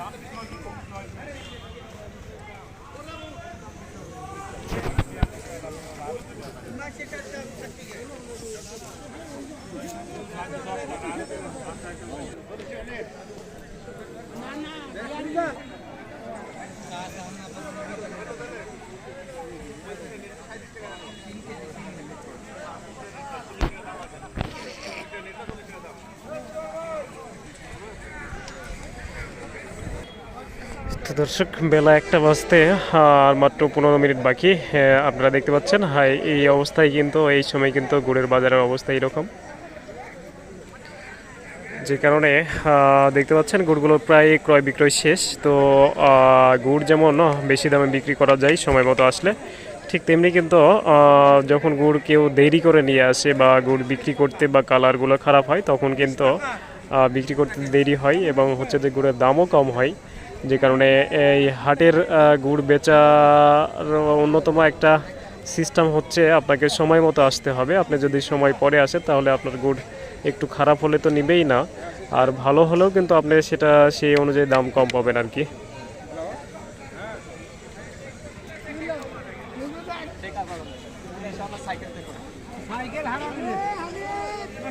ना ना তো দর্শক, বেলা একটা বাজতে, আর মাত্র পনেরো মিনিট বাকি। আপনারা দেখতে পাচ্ছেন, হাই, এই অবস্থায় কিন্তু, এই সময় কিন্তু গুড়ের বাজারের অবস্থা এরকম। যে কারণে দেখতে পাচ্ছেন, গুড়গুলো প্রায় ক্রয় বিক্রয় শেষ। তো গুড় যেমন বেশি দামে বিক্রি করা যায় সময় মতো আসলে, ঠিক তেমনি কিন্তু যখন গুড় কেউ দেরি করে নিয়ে আসে বা গুড় বিক্রি করতে বা কালারগুলো খারাপ হয়, তখন কিন্তু বিক্রি করতে দেরি হয় এবং হচ্ছে যে গুড়ের দামও কম হয়। যে কারণে এই হাটের গুড় বেচার অন্যতম একটা সিস্টেম হচ্ছে আপনাকে সময় মতো আসতে হবে। আপনি যদি সময় পরে আসেন তাহলে আপনার গুড় একটু খারাপ হলে তো নিবেই না। আর ভালো হলেও কিন্তু আপনি সেটা, সেই অনুযায়ী দাম কম পাবেন আর কি।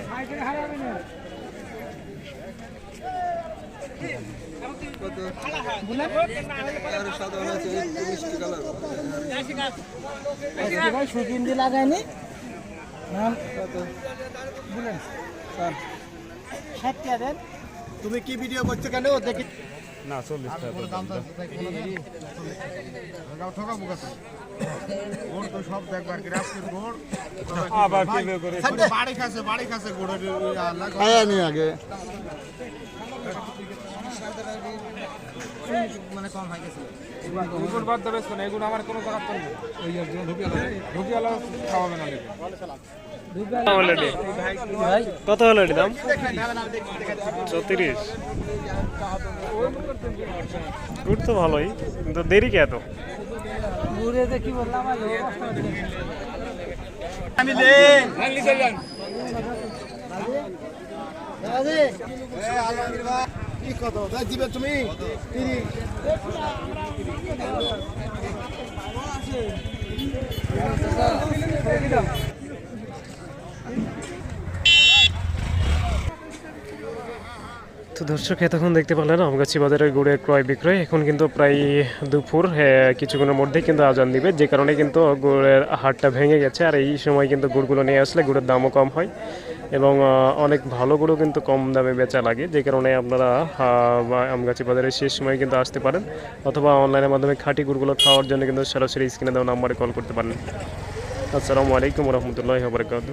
সাইকেল হারাবি না না লাগায়নি বলেন ষাট টাকা দেন তুমি কি ভিডিও করছ? কেন দেখি বাড়ি খাচ্ছে বাড়ি খাচ্ছে এগুলো বাদ দেবে শোনো এগুলো আমার কোনো দরকার তো নেই। ওই ঢুকিয়ালো খাওয়াবে না লেগে অলরেডি কত অলরেডি দাম? চৌত্রিশ। গুড় তো ভালোই কিন্তু দেরি কে এত? ঘুরে দেখি বললাম তো দর্শক, এতক্ষণ দেখতে পেলেন আমগাছি বাজারের গুড়ের ক্রয় বিক্রয়। এখন কিন্তু প্রায় দুপুর কিছুক্ষণের মধ্যেই কিন্তু আজান দিবে। যে কারণে কিন্তু গুড়ের হাটটা ভেঙে গেছে। আর এই সময় কিন্তু গুড়গুলো নিয়ে আসলে গুড়ের দামও কম হয়। এবং অনেক ভালোগুলো কিন্তু কম দামে বেচা লাগে। যে কারণে আপনারা আমগাছি বাজারের শেষ সময় কিন্তু আসতে পারেন অথবা অনলাইনের মাধ্যমে খাঁটি গুড়গুলো খাওয়ার জন্য কিন্তু সরাসরি স্ক্রিনে দেওয়া নাম্বারে কল করতে পারেন। আসসালামু আলাইকুম রহমতুল্লাহ বরকাত